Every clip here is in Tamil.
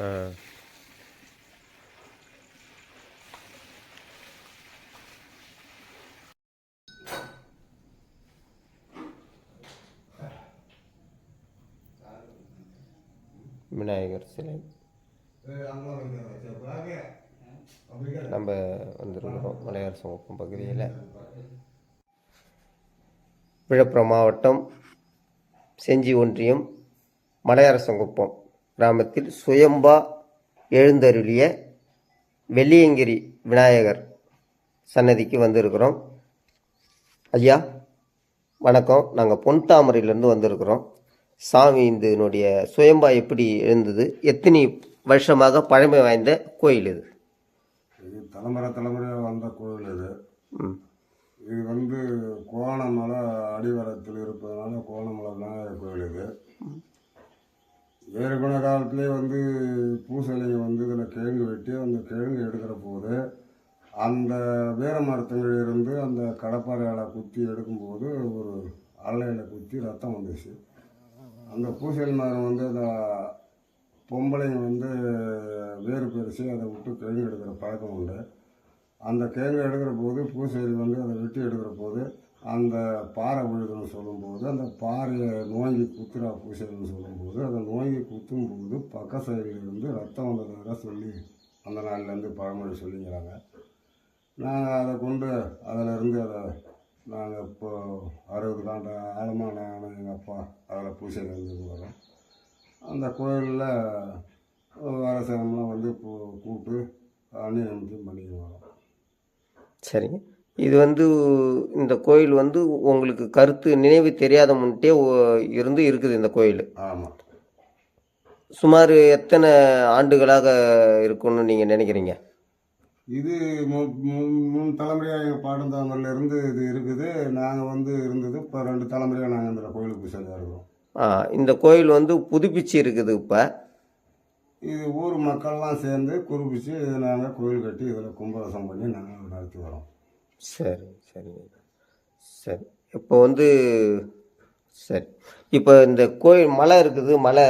விநாயகர் சிலை. நம்ம வந்திருக்கிறோம் மலையார் சமூகம் பகுதியில். விழுப்புரம் மாவட்டம் செஞ்சி ஒன்றியம் மலையரசங்குப்பம் கிராமத்தில் சுயம்பா எழுந்தருளிய வெள்ளியங்கிரி விநாயகர் சன்னதிக்கு வந்திருக்கிறோம். ஐயா வணக்கம். நாங்கள் பொன் தாமரையிலேருந்து வந்திருக்கிறோம். சாமி இதனுடைய சுயம்பா எப்படி எழுந்தது? எத்தனை வருஷமாக பழமை வாய்ந்த கோயில் இது? இது தலைமுறை தலைமுறையாக வந்த கோயில் இது. இது வந்து கோணமலை அடிவாரத்தில் இருப்பதனால கோணமலை விநாயகர் கோயில் இது. ஏற்கன காலத்திலே வந்து பூசலையை வந்து இதில் கிழங்கு வெட்டி அந்த கிழங்கு எடுக்கிற போது அந்த வீர மரத்துங்களிலிருந்து அந்த கடப்பாறையால் குத்தி எடுக்கும்போது ஒரு அலையில் குத்தி ரத்தம் வந்துச்சு. அந்த பூசணி மரம் வந்து அந்த பொம்பளைங்க வந்து வேறு பெருசு அதை விட்டு கிழங்கு எடுக்கிற பழக்கம் உண்டு. அந்த கிழங்கு எடுக்கிற போது பூசையில் வந்து அதை வெட்டி எடுக்கிற போது அந்த பாறை விழுதுன்னு சொல்லும்போது அந்த பாறையை நோங்கி குத்துறா பூசதுன்னு சொல்லும்போது அந்த நோங்கி குத்தும்போது பக்க சைடிலிருந்து ரத்தம் வந்ததாக சொல்லி அந்த நாள்லேருந்து பழமொழி சொல்லிங்கிறாங்க நாங்கள் அதை கொண்டு அதில் இருந்து அதை நாங்கள் இப்போ அறுபது காண்ட ஆழமாக நான் எங்கள் அப்பா அதில் பூசை இருந்து வரோம். அந்த கோயிலில் அரசனம்லாம் வந்து கூ- கூப்பிட்டு அணியமிச்சு பண்ணிட்டு வரோம். சரிங்க. இது வந்து இந்த கோயில் வந்து உங்களுக்கு கருத்து நினைவு தெரியாத முன்ட்டே இருந்து இருக்குது இந்த கோயில். ஆமாம் சுமார் எத்தனை ஆண்டுகளாக இருக்கும்னு நீங்கள் நினைக்கிறீங்க? இது மூணு தலைமுறையாக எங்கள் பாடந்தாமரில் இருந்து இது இருக்குது. நாங்கள் வந்து இருந்தது இப்போ ரெண்டு தலைமுறையாக நாங்கள் இந்த கோயிலுக்கு இருக்கிறோம். ஆ, இந்த கோயில் வந்து புதுப்பிச்சு இருக்குது இப்போ? இது ஊர் மக்கள்லாம் சேர்ந்து குறிப்பிச்சு நாங்கள் கோயில் கட்டி இதில் கும்பாபிஷம் பண்ணி நாங்கள் நடத்தி வரோம். சரி சரிங்க சரி. இப்போ வந்து சரி. இப்போ இந்த கோயில் மலை இருக்குது மலை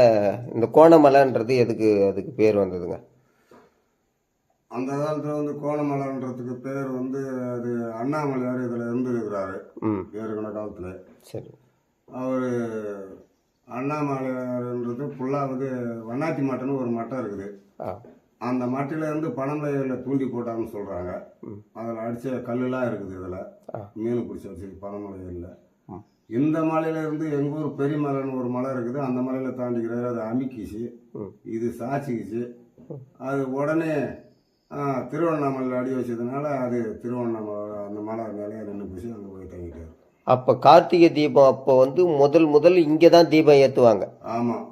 இந்த கோணமலைன்றது எதுக்கு அதுக்கு பேர் வந்ததுங்க? அந்த காலத்தில் வந்து கோணமலைன்றதுக்கு பேர் வந்து அது அண்ணாமலையார் இதில் இருந்திருக்கிறாரு. ஏற்கனவே காலத்தில் சரி. அவர் அண்ணாமலையார்ன்றது ஃபுல்லாக வந்து வண்ணாத்தி மட்டைன்னு ஒரு மட்டை இருக்குது. அந்த மட்டையில இருந்து பனமலையில் தூண்டி போட்டாங்கன்னு சொல்கிறாங்க. அதில் அடித்த கல்லுலாம் இருக்குது இதில். மீன் பிடிச்சி வச்சு பனமலையில். இந்த மலையில இருந்து எங்கள் ஊர் பெரிய மலைன்னு ஒரு மலை இருக்குது. அந்த மலையில் தாண்டிக்கிறாரு. அது அமிக்கிச்சு. இது சாச்சிக்கிச்சு. அது உடனே திருவண்ணாமலையில் அடி வச்சதுனால அது திருவண்ணாமலை அந்த மலை மேலே நின்று போச்சு அங்கே போய் தங்கிட்டாரு. அப்போ கார்த்திகை தீபம் அப்போ வந்து முதல் முதல் இங்கே தான் தீபம் ஏற்றுவாங்க ஆமாம்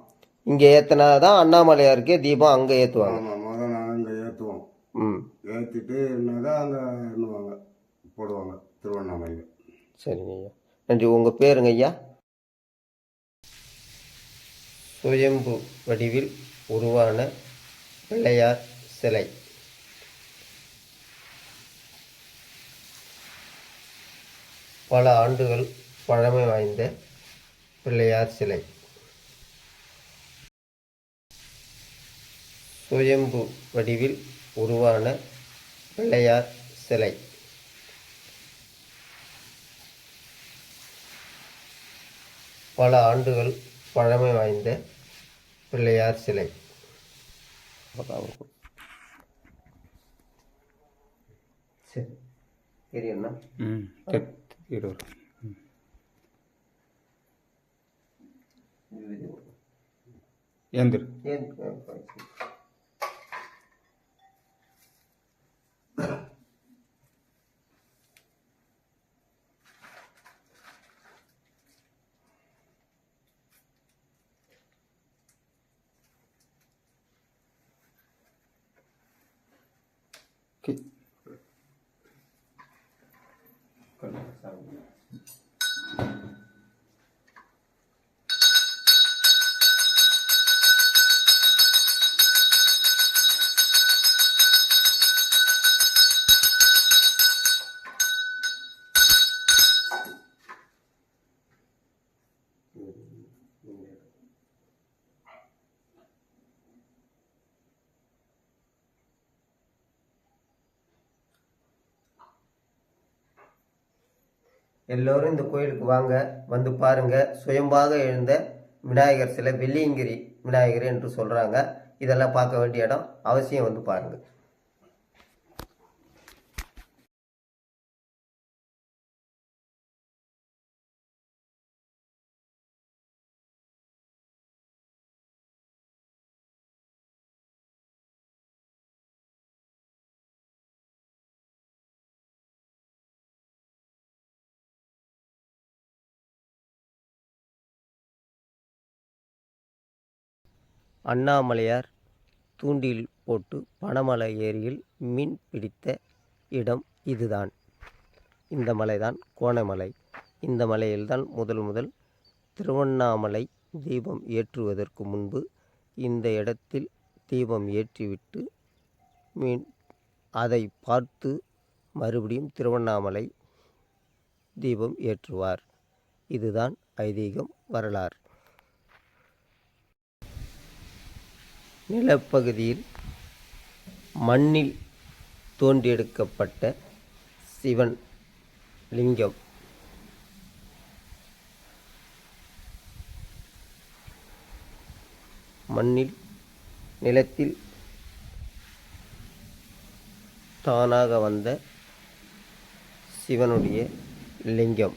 இங்கே ஏற்றினா தான் அண்ணாமலையாருக்கே தீபம் அங்கே ஏற்றுவாங்க ஆமாம் முதல் நாங்கள் இங்கே ஏற்றுவோம் ம். ஏற்றிட்டு என்னக்கா அங்கே எண்ணுவாங்க போடுவாங்க திருவண்ணாமலையில். சரிங்க ஐயா. நன்றி. உங்கள் பேருங்க ஐயா? சுயம்பு வடிவில் உருவான பிள்ளையார் சிலை. பல ஆண்டுகள் பழமை வாய்ந்த பிள்ளையார் சிலை. சுயம்பு வடிவில் உருவான பிள்ளையார் சிலை. பல ஆண்டுகள் பழமை வாய்ந்த பிள்ளையார் சிலை. சரி தெரியும்ண்ணா ம் ஏந்திரு. எல்லோரும் இந்த கோயிலுக்கு வாங்க வந்து பாருங்க. சுயம்பாக எழுந்த விநாயகர் சிலை வெள்ளியங்கிரி விநாயகர் என்று சொல்கிறாங்க இதெல்லாம் பார்க்க வேண்டிய இடம். அவசியம் வந்து பாருங்கள் அண்ணாமலையார் தூண்டில் போட்டு பனமலை ஏரியில் மீன் பிடித்த இடம் இதுதான். இந்த மலைதான் கோணமலை. இந்த மலையில்தான் முதல் முதல் திருவண்ணாமலை தீபம் ஏற்றுவதற்கு முன்பு இந்த இடத்தில் தீபம் ஏற்றிவிட்டு மீன் அதை பார்த்து மறுபடியும் திருவண்ணாமலை தீபம் ஏற்றுவார். இதுதான் ஐதீகம் வரலாறு. நிலப்பகுதியில் மண்ணில் தோண்டியெடுக்கப்பட்ட சிவன் லிங்கம். மண்ணில் நிலத்தில் தானாக வந்த சிவனுடைய லிங்கம்.